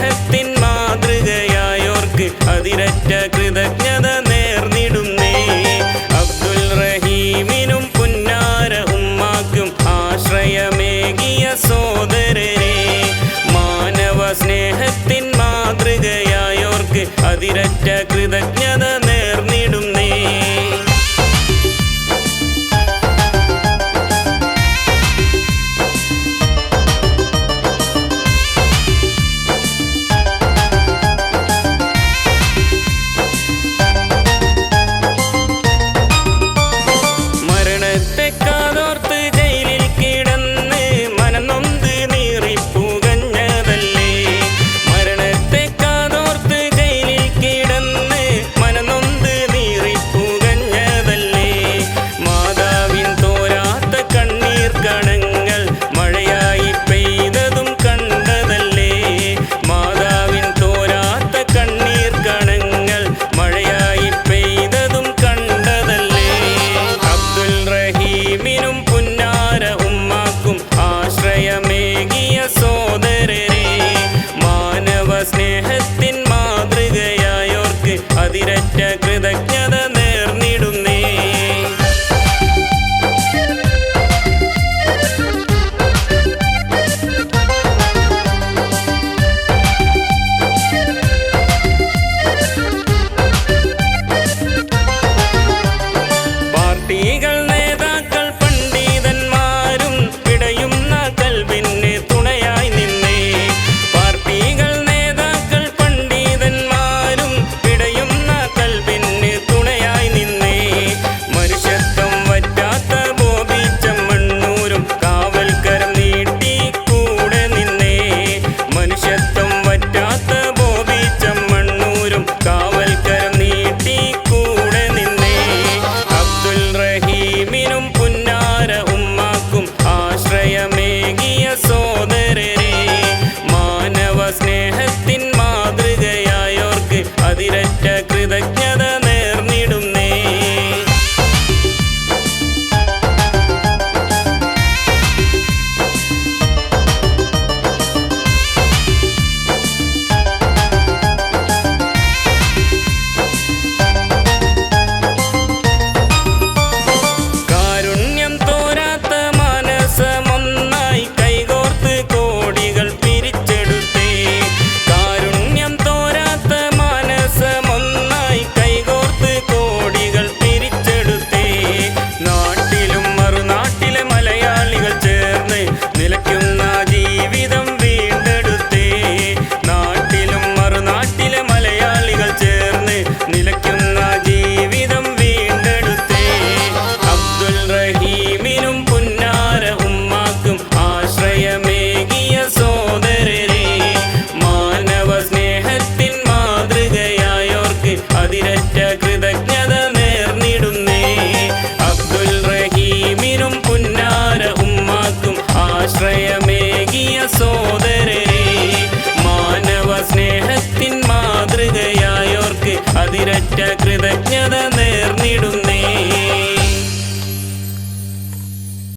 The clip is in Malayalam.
സ്നേഹത്തിൻ മാതൃകയായോർക്ക് അതിരറ്റ കൃതജ്ഞത നേർന്നിടുന്നേ. അബ്ദുൽ റഹീമിനും പുന്നാര ഉമ്മാക്കും ആശ്രയമേകിയ സോദരനെ മാനവ സ്നേഹത്തിൻ മാതൃകയായോർക്ക് അതിരറ്റ കൃതജ്ഞത തിരഞ്ഞ കൃതജ്ഞത like that.